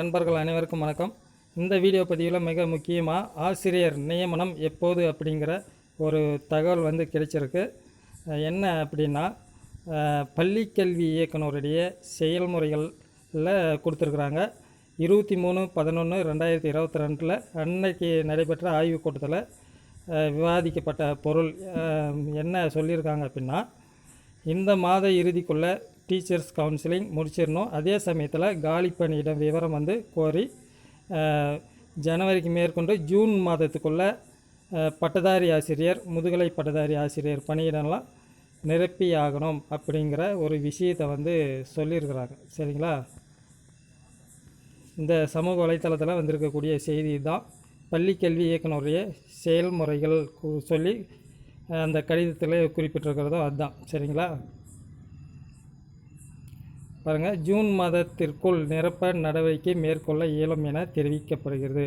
நண்பர்கள் அனைவருக்கும் வணக்கம். இந்த வீடியோ பதிவில் மிக முக்கியமாக ஆசிரியர் நியமனம் எப்போது அப்படிங்கிற ஒரு தகவல் வந்து கிடைச்சிருக்கு. என்ன அப்படின்னா பள்ளிக்கல்வி இயக்குனருடைய செயல்முறைகளில் கொடுத்துருக்குறாங்க. இருபத்தி மூணு பதினொன்று ரெண்டாயிரத்தி இருபத்தி ரெண்டில் அன்னைக்கு நடைபெற்ற ஆய்வுக் கூட்டத்தில் விவாதிக்கப்பட்ட பொருள் என்ன சொல்லியிருக்காங்க அப்படின்னா இந்த மாத இறுதிக்குள்ளே டீச்சர்ஸ் கவுன்சிலிங் முடிச்சிடணும். அதே சமயத்தில் காலி பணியிடம் விவரம் வந்து கோரி ஜனவரிக்கு மேற்கொண்டு ஜூன் மாதத்துக்குள்ளே பட்டதாரி ஆசிரியர் முதுகலை பட்டதாரி ஆசிரியர் பணியிடம்லாம் நிரப்பி ஆகணும் அப்படிங்கிற ஒரு விஷயத்தை வந்து சொல்லியிருக்கிறாங்க. சரிங்களா? இந்த சமூக வலைத்தளத்தில் வந்திருக்கக்கூடிய செய்தி தான். பள்ளிக்கல்வி இயக்குனருடைய செயல்முறைகள் கு- சொல்லி அந்த கடிதத்தில் குறிப்பிட்டிருக்கிறதோ அதுதான். சரிங்களா? பாருங்கள் ஜூன் மாதத்திற்குள் நிரப்ப நடவடிக்கை மேற்கொள்ள இயலும் என தெரிவிக்கப்படுகிறது.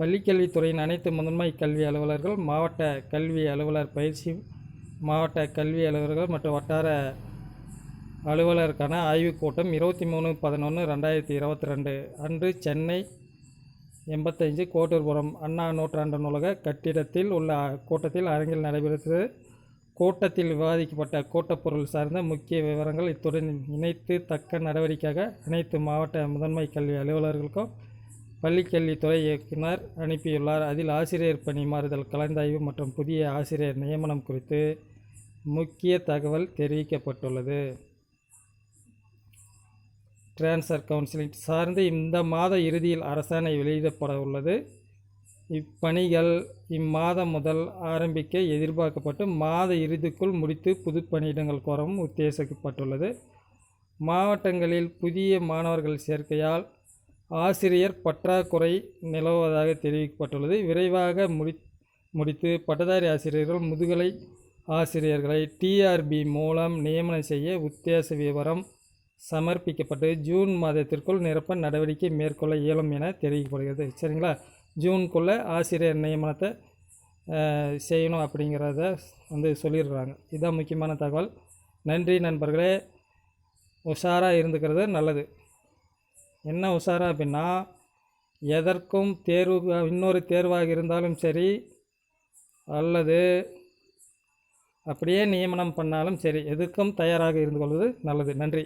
பள்ளிக்கல்வித்துறையின் அனைத்து முதன்மை கல்வி அலுவலர்கள் மாவட்ட கல்வி அலுவலர் பயிற்சி மாவட்ட கல்வி அலுவலர்கள் மற்றும் வட்டார அலுவலருக்கான ஆய்வுக் கூட்டம் இருபத்தி மூணு பதினொன்று ரெண்டாயிரத்தி இருபத்தி ரெண்டு அன்று சென்னை எண்பத்தஞ்சு கோட்டூர்புரம் அண்ணா நூற்றாண்டு நூலக கட்டிடத்தில் உள்ள கூட்டத்தில் அரங்கில் நடைபெற்றது. கூட்டத்தில் விவாதிக்கப்பட்ட கூட்டப்பொருள் சார்ந்த முக்கிய விவரங்கள் இத்துடன் இணைத்து தக்க நடவடிக்கையாக அனைத்து மாவட்ட முதன்மை கல்வி அலுவலர்களுக்கும் பள்ளிக்கல்வித்துறை இயக்குனர் அனுப்பியுள்ளார். அதில் ஆசிரியர் பணி மாறுதல் கலந்தாய்வு மற்றும் புதிய ஆசிரியர் நியமனம் குறித்து முக்கிய தகவல் தெரிவிக்கப்பட்டுள்ளது. டிரான்ஸ்ஃபர் கவுன்சிலிங் சார்ந்து இந்த மாத இறுதியில் அரசாணை வெளியிடப்பட உள்ளது. இப்பணிகள் இம்மாதம் முதல் ஆரம்பிக்க எதிர்பார்க்கப்பட்டு மாத இறுதிக்குள் முடித்து புது பணியிடங்கள் கோரவும் உத்தேசிக்கப்பட்டுள்ளது. மாவட்டங்களில் புதிய மாணவர்கள் சேர்க்கையால் ஆசிரியர் பற்றாக்குறை நிலவுவதாக தெரிவிக்கப்பட்டுள்ளது. விரைவாக முடி முடித்து பட்டதாரி ஆசிரியர்கள் முதுகலை ஆசிரியர்களை டிஆர்பி மூலம் நியமனம் செய்ய உத்தேச விவரம் சமர்ப்பிக்கப்பட்டு ஜூன் மாதத்திற்குள் நிரப்ப நடவடிக்கை மேற்கொள்ள இயலும் என தெரிவிக்கப்படுகிறது. சரிங்களா? ஜூனுக்குள்ளே ஆசிரியர் நியமனத்தை செய்யணும் அப்படிங்கிறத வந்து சொல்லியிருக்கிறாங்க இதுதான் முக்கியமான தகவல். நன்றி நண்பர்களே. உஷாராக இருந்துக்கிறது நல்லது. என்ன உஷாரா அப்படின்னா எதற்கும் தேர்வு இன்னொரு தேர்வாக இருந்தாலும் சரி அல்லது அப்படியே நியமனம் பண்ணாலும் சரி எதுக்கும் தயாராக இருந்து கொள்வது நல்லது. நன்றி.